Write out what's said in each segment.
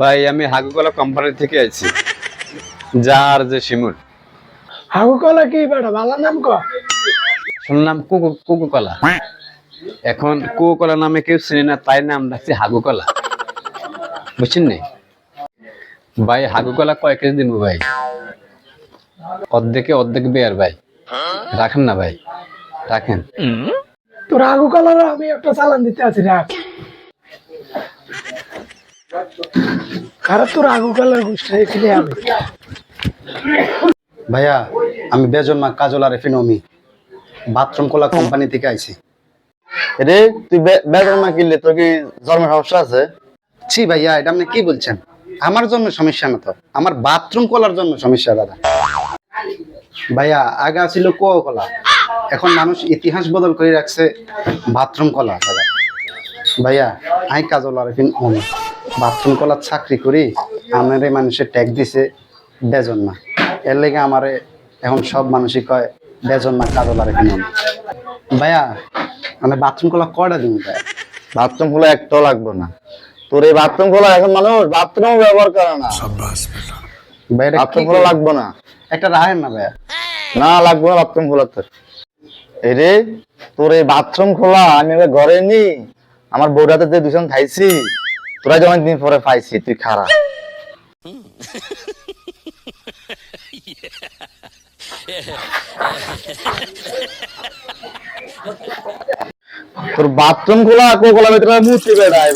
ভাই আমি হাগুকলা কোম্পানি থেকে আইছি। যার যে শিমুল। হাগু কলা কি বেটা ভালো নাম ক? শুনলাম কুকু কলা এখন কুকু কলা নামে কেউ চিনি না তাই নাম রাখছি হাগু কলা বুঝছেন নি? ভাই হাগু কলা কয় কেজি দিব ভাই? অর্ধেকে অর্ধেক বেয়ার ভাই। রাখেন না ভাই রাখেন। তোর হাগু কলার আমি একটা চালান দিতে আছি রাখ। তোর কলার এখানে আমি। ভাইয়া আমি বেজন্মা কাজল আর রেফিনমি বাথরুম কোলা কোম্পানি থেকে আইছি। রে তুই বেতন না কিনলে তোর কি জন্মের সমস্যা আছে? ছি ভাইয়া এটা আপনি কি বলছেন? আমার জন্য সমস্যা না তো। আমার বাথরুম কলার জন্য সমস্যা দাদা। ভাইয়া আগে ছিল কুয়ো কলা। এখন মানুষ ইতিহাস বদল করে রাখছে বাথরুম কলা দাদা। ভাইয়া আই কাজল আর অমি বাথরুম কলার চাকরি করি আমারে মানুষের ট্যাগ দিছে বেজন্মা। এর লেগে আমারে এখন সব মানুষই কয় বেজন্মা কাজল আর অমি ভাইয়া মানে বাথরুম কলা কয়টা দিন ভাইয়া বাথরুম খোলা একটাও লাগবে না। তোর এই বাথরুম খোলা এখন মানুষ বাথরুম ব্যবহার করে না। ভাইয়া বাথরুম খোলা? লাগবে না। একটা রাহেন না ভাইয়া? না লাগবে না বাথরুম খোলা তোর। এই রে তোর এই বাথরুম খোলা আমি ঘরে নি আমার বউরাতে যে দুজন খাইছি তোরা যে অনেকদিন পরে পাইছি, তুই খারাপ। তোর বাথরুম ভিতরে বেড়ায়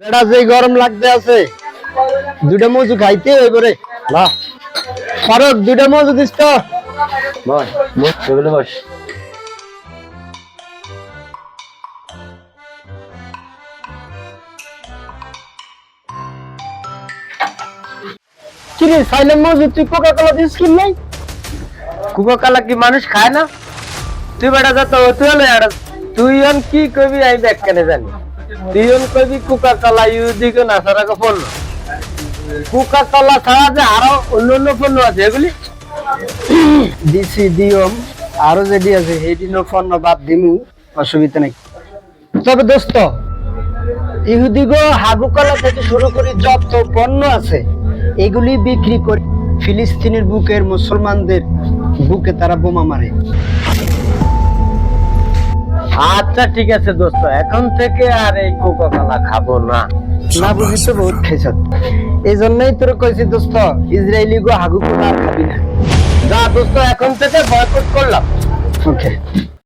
বেড়া গরম লাগতে আছে দুটা মজু খাইতে এবারে না। ফারুক দুটা মজু দিস তো। বস বস বস। কি রে সাইলেন্ট মজু তুই কোকা কোলা দিস কি নাই? কোকা কোলা কি মানুষ খায় না? তুই বেটা যত তুই হলে তুই অন কি কবি আমি দেখ কেন জানি। তুই অন কবি কোকা কোলা ইউদি কো না সারা কো ফোন কোকা কোলা ছাড়া যে আরও অন্য অন্য পণ্য আছে এগুলি দিছি দিওম আরও যেটি আছে সেইদিনও পণ্য বাদ দিমু অসুবিধা নাই। তবে দোস্ত ইহুদিগো হাগু কলা থেকে শুরু করে যত পণ্য আছে এগুলি বিক্রি করে ফিলিস্তিনের বুকের মুসলমানদের বুকে তারা বোমা মারে। আচ্ছা ঠিক আছে দোস্ত এখন থেকে আর এই কোকা কোলা খাব না। না বুঝি তো বহুত খাইছ এই জন্যই তোর কইছি দোস্ত ইসরায়েলি গো হাগু কোলা খাবি না। যা দোস্ত এখন থেকে বয়কট করলাম। ওকে